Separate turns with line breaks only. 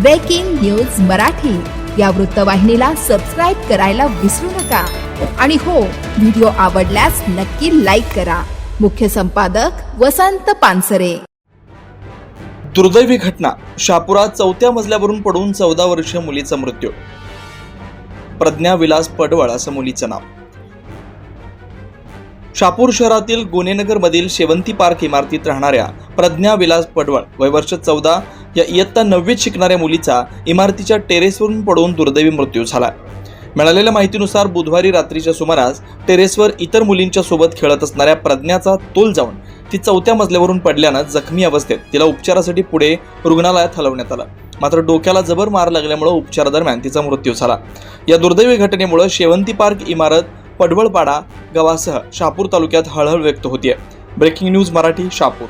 Breaking news Marathi या वृत्तवाहिनीला subscribe करायला विसरू नका. आणि हो व्हिडिओ आवडल्यास नक्की लाईक करा. मुख्य संपादक वसंत पानसरे.
दुर्दैवी घटना. शापुरात चौथ्या मजल्यावरून पडून चौदा वर्षीय मुलीचा मृत्यू. प्रज्ञा विलास पडवळ असं मुलीचं नाव. शापूर शहरातील गुन्हेनगरमधील शेवंती पार्क इमारतीत राहणाऱ्या प्रज्ञा विलास पडवळ वय वर्ष चौदा या इयत्ता नववीत शिकणाऱ्या मुलीचा इमारतीच्या टेरेसवरून पडून दुर्दैवी मृत्यू झाला. मिळालेल्या माहितीनुसार बुधवारी रात्रीच्या सुमारास टेरेसवर इतर मुलींच्या सोबत खेळत असणाऱ्या प्रज्ञाचा तोल जाऊन ती चौथ्या मजल्यावरून पडल्यानं जखमी अवस्थेत तिला उपचारासाठी पुढे रुग्णालयात हलवण्यात आलं. मात्र डोक्याला जबर मार लागल्यामुळे उपचारादरम्यान तिचा मृत्यू झाला. या दुर्दैवी घटनेमुळे शेवंती पार्क इमारत पडवळपाडा गावासह शापूर तालुक्यात हळहळ व्यक्त होतीये. Breaking news Marathi Shapur.